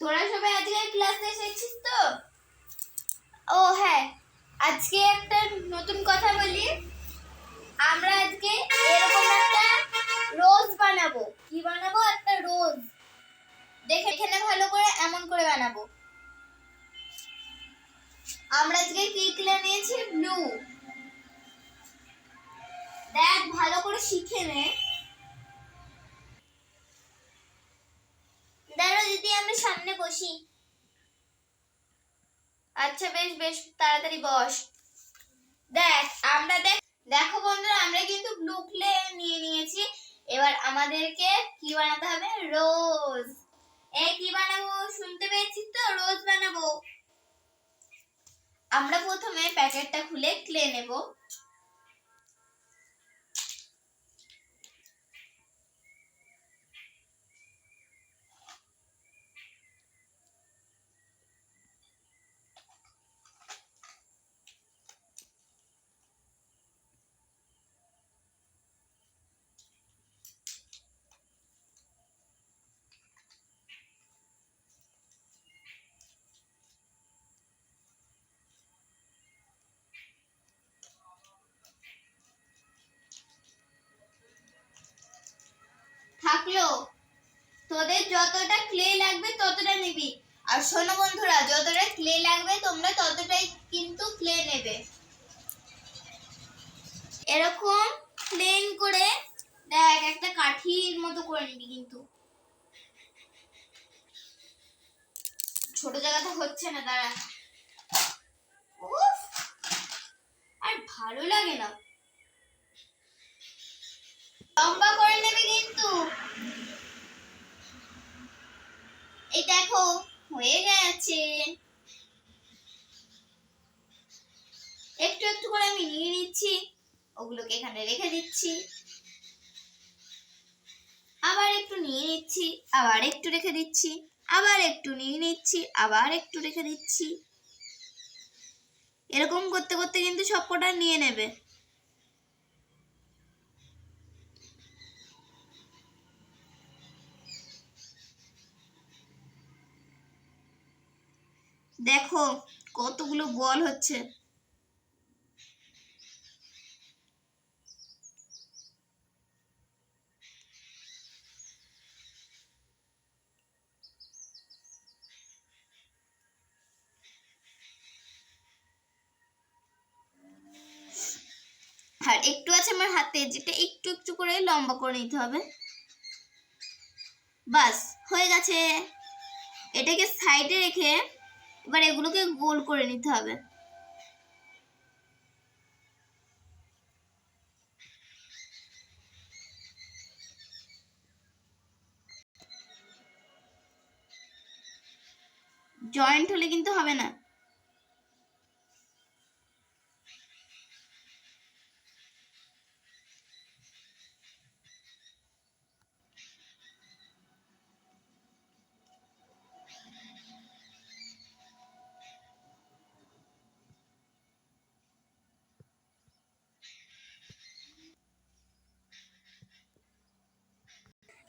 তোরা সবাই আজকে ক্লাসে এসেছিস তো? ও হ্যাঁ। আজকে একটা নতুন কথা বলি। আমরা আজকে এরকম একটা রোজ বানাবো। কি বানাবো? একটা রোজ। দেখে এখানে ভালো করে এমন করে বানাবো। আমরা আজকে কি ক্লে নিয়েছি? ব্লু। দেখ, ভালো করে শিখে নে। দাঁড়া দিদি, আমি সামনে বসি। আচ্ছা বেশ বেশ, তাড়াতাড়ি বস। দেখ, আমরা দেখ, দেখো বন্ধুরা, আমরা কিন্তু ব্লু ক্লে নিয়ে নিয়েছি। এবার আমাদেরকে কি বানাতে হবে? রোজ এই কি বানাবো? শুনতে পেয়েছি তো? রোজ বানাবো। আমরা প্রথমে প্যাকেটটা খুলে ক্লে নেব। তোদের যতটা ক্লে লাগবে ততটা নিবি। আর শোনো বন্ধুরা, যতটা ক্লে লাগবে তোমরা ততটাই কিন্তু ক্লে নেবে। এরকম প্লেন করে দেখ, একটা কাঠির মতো করে নিবি কিন্তু। ছোট জায়গাটা হচ্ছে না, দাঁড়া। আর ভালো লাগে না। লম্বা করে নেবে কিন্তু। এই দেখো, হয়ে গেছে। একটু একটু করে আমি নিয়ে নিচ্ছি, ওগুলোকে এখানে রেখে দিচ্ছি। আবার একটু নিয়ে নিচ্ছি, আবার একটু রেখে দিচ্ছি, আবার একটু নিয়ে নিচ্ছি, আবার একটু রেখে দিচ্ছি। এরকম করতে করতে কিন্তু সবকটা নিয়ে নেবে। দেখো কতগুলো বল হচ্ছে। আর একটু আছে আমার হাতে, যেটা একটু একটু করে লম্বা করে নিতে হবে। বাস, হয়ে গেছে। এটাকে সাইডে রেখে এবার এগুলোকে গোল করে নিতে হবে। জয়েন্ট হলে কিন্তু হবে না।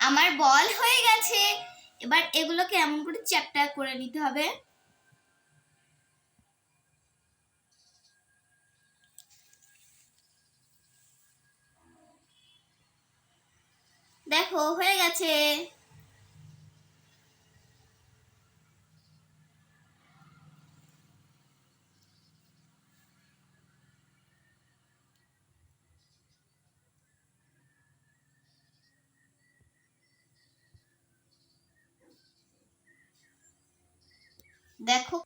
আমার বল হয়ে গেছে। এবার এগুলোকে এমন করে চ্যাপ্টার করে নিতে হবে? দেখো, হয়ে গেছে। দেখো।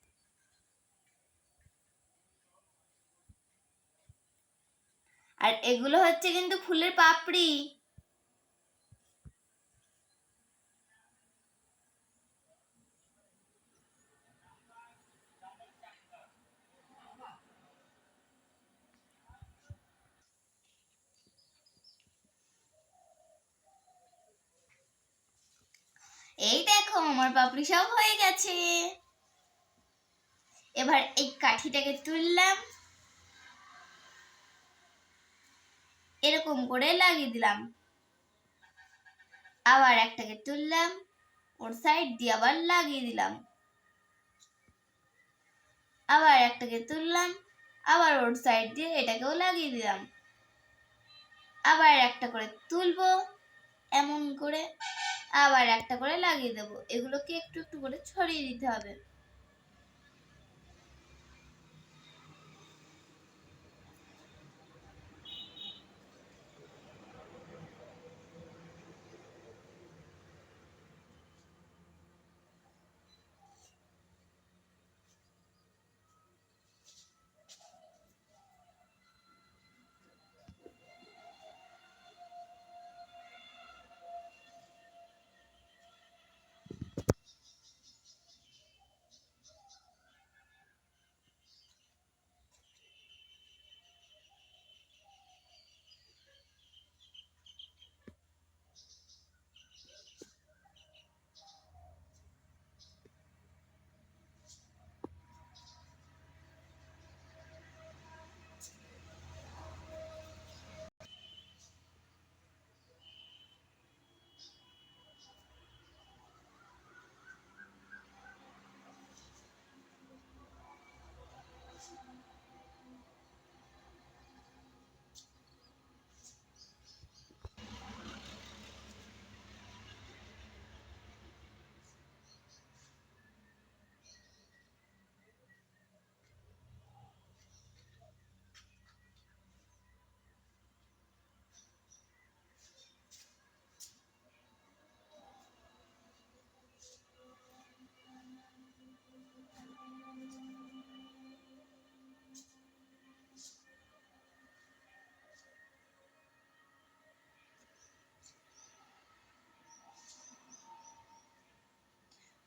আর এগুলো হচ্ছে কিন্তু ফুলের পাপড়ি। এই দেখো আমার পাপড়ি সব হয়ে গেছে। এবার এই কাঠিটাকে তুললাম। এরকম করে লাগিয়ে দিলাম। আবার একটাকে তুললাম, ওর সাইড দিয়ে আবার লাগিয়ে দিলাম। আবার একটাকে তুললাম, আবার ওর সাইড দিয়ে এটাকেও লাগিয়ে দিলাম। আবার একটা করে তুলবো, এমন করে আবার একটা করে লাগিয়ে দেব। এগুলোকে একটু একটু করে ছড়িয়ে দিতে হবে।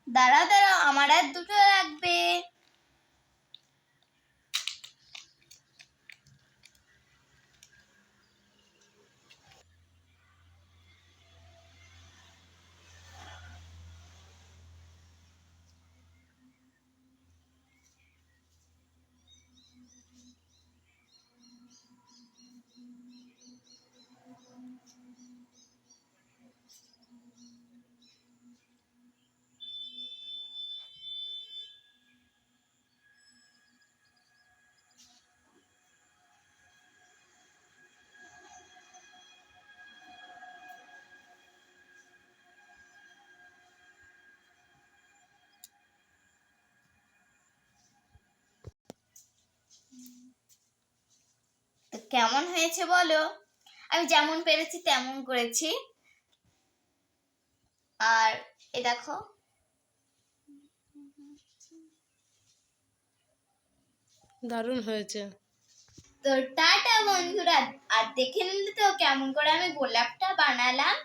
দাঁড়াও দাঁড়া আমার আর দুটো লাগবে। কেমন হয়েছে বলো? আমি যেমন পেরেছি তেমন করেছি। আর এ দেখো। দারুণ হয়েছে। তো টাটা বন্ধুরা। আর দেখে নিলে তো কেমন করে আমি গোলাপটা বানালাম।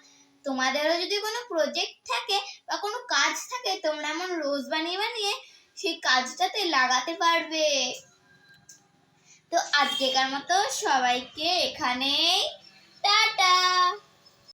তোমাদেরও যদি কোনো প্রজেক্ট থাকে বা কোনো কাজ থাকে তোমরা এমন রোজ বানিয়ে বানিয়ে সেই কাজটাতে লাগাতে পারবে। তো আজকেকার মতো সবাইকে এখানেই টাটা।